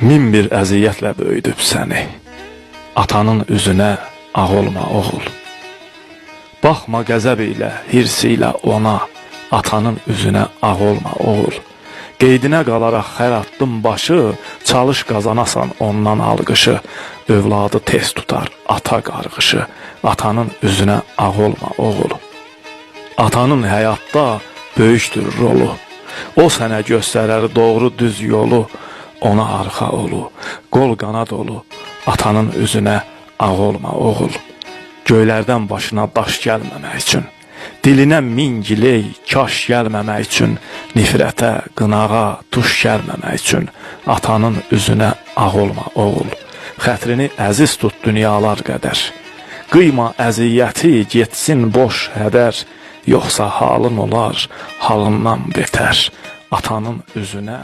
Min bir əziyyətlə böyüdüb səni. Atanın üzünə ağ olma oğul. Baxma qəzəb ilə, hirs ilə ona, atanın üzünə ağ olma oğul. Qeydinə qalaraq xər attın başı, çalış qazanasan ondan alqışı. Övladı tez tutar ata qarğışı, atanın üzünə ağ olma oğul. Atanın həyatda böyükdür rolu. O sənə göstərər doğru düz yolu. Ona arxa olu, qol qanad olu. Atanın üzünə ağ olma oğul. Göylərdən başına daş gəlməmək üçün. Dilinə min giley, kaş gəlməmək üçün. Nifrətə, qınağa, tuş gəlməmək üçün. Atanın üzünə ağ olma oğul. Xətrini əziz tut dünyalar qədər. Qıyma əziyyəti, getsin boş hədər. Yoxsa halın olar halından betər. Atanın üzünə